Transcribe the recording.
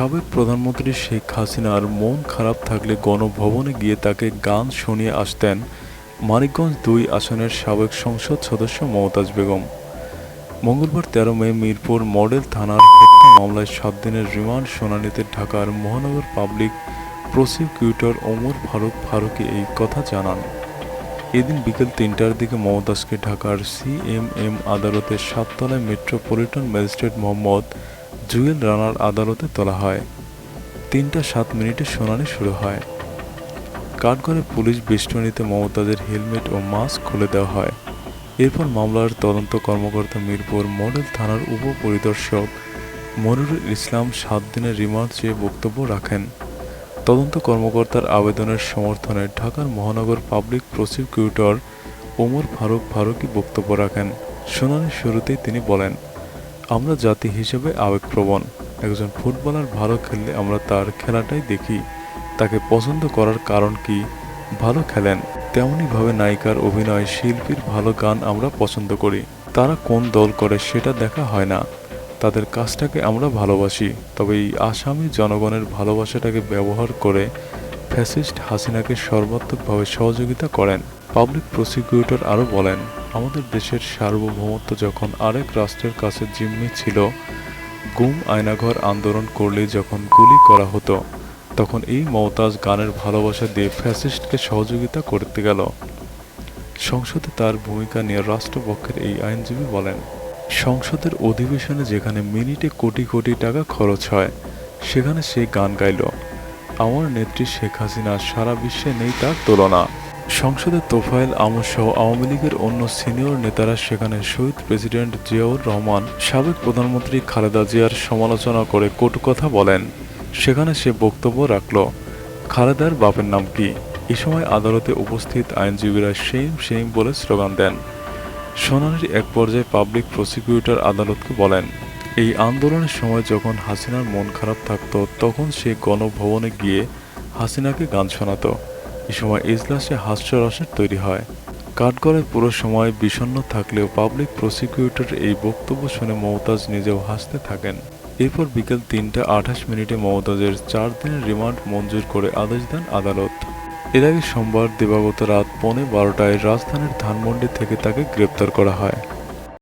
সাবেক প্রধানমন্ত্রী শেখ হাসিনার মন খারাপ থাকলে গণভবনে গিয়ে তাকে গান শুনিয়ে আসতেন মানিকগঞ্জ দুই আসনের সাবেক সংসদ সদস্য মমতাজ বেগম। মঙ্গলবার তেরো মে মিরপুর মডেল থানার মামলায় সাত দিনের রিমান্ড শুনানিতে ঢাকার মহানগর পাবলিক প্রসিকিউটর ওমর ফারুক ফারুকি এই কথা জানান। এদিন বিকেল তিনটার দিকে মমতাজকে ঢাকার সিএমএম আদালতের সাততলায় মেট্রোপলিটন ম্যাজিস্ট্রেট মোহাম্মদ জুয়েল রানার আদালতে তোলা হয়। তিনটা সাত মিনিটে শুনানি শুরু হয়। কাঠগড়ে পুলিশ বেষ্টনীতে মমতাজের হেলমেট ও মাস্ক খুলে দেওয়া হয়। এরপর মামলার তদন্ত কর্মকর্তা মিরপুর মডেল থানার উপপরিদর্শক মনিরুল ইসলাম সাত দিনের রিমান্ড চেয়ে বক্তব্য রাখেন। তদন্ত কর্মকর্তার আবেদনের সমর্থনে ঢাকার মহানগর পাবলিক প্রসিকিউটর ওমর ফারুক ফারুকি বক্তব্য রাখেন। শুনানির শুরুতেই তিনি বলেন আমরা জাতি হিসেবে আবেগপ্রবণ। একজন ফুটবলার ভালো খেললে আমরা তার খেলাটাই দেখি। তাকে পছন্দ করার কারণ কি? ভালো খেলেন। তেমনইভাবে নায়িকার অভিনয় শিল্পীর ভালো গান আমরা পছন্দ করি। তারা কোন দল করে সেটা দেখা হয় না। তাদের কাজটাকে আমরা ভালোবাসি। তবে এই আসামি জনগণের ভালোবাসাটাকে ব্যবহার করে ফ্যাসিস্ট হাসিনাকে সর্বাত্মকভাবে সহযোগিতা করেন। পাবলিক প্রসিকিউটর আরও বলেন আমাদের দেশের সার্বভৌমত্ব যখন আরেক রাষ্ট্রের কাছে জিম্মি ছিল, গুম আয়নাঘর আন্দোলন করলে যখন গুলি করা হতো, তখন এই মমতাজ গানের ভালোবাসা দিয়ে ফ্যাসিস্টকে সহযোগিতা করতে গেল। সংসদে তার ভূমিকা নিয়ে রাষ্ট্রপক্ষের এই আইনজীবী বলেন, সংসদের অধিবেশনে যেখানে মিনিটে কোটি কোটি টাকা খরচ হয়, সেখানে সে গান গাইল। আমার নেত্রী শেখ হাসিনা সারা বিশ্বে নেই তার তুলনা। সংসদে তোফায়েল আমর সহ আওয়ামী লীগের অন্য সিনিয়র নেতারা সেখানে শহীদ প্রেসিডেন্ট জিয়াউর রহমান, সাবেক প্রধানমন্ত্রী খালেদা জিয়ার সমালোচনা করে কটু কথা বলেন। সেখানে সে বক্তব্য রাখল, খালেদার বাপের নাম কি? এ সময় আদালতে উপস্থিত আইনজীবীরা সেইম সেইম বলে স্লোগান দেন। শুনানির এক পর্যায়ে পাবলিক প্রসিকিউটর আদালতকে বলেন, এই আন্দোলনের সময় যখন হাসিনার মন খারাপ থাকত, তখন সে গণভবনে গিয়ে হাসিনাকে গান শোনাতো। এ সময় ইজলাসে হাস্যরসের তৈরি হয়। কাঠগড়ায় পুরো সময় বিষণ্ণ থাকলেও পাবলিক প্রসিকিউটর এই বক্তব্য শুনে মমতাজ নিজেও হাসতে থাকেন। এরপর বিকেল তিনটা আঠাশ মিনিটে মমতাজের চার দিনের রিমান্ড মঞ্জুর করে আদেশ দেন আদালত। এর আগে সোমবার দিবাগত রাত পৌনে বারোটায় রাজধানীর ধানমন্ডি থেকে তাকে গ্রেপ্তার করা হয়।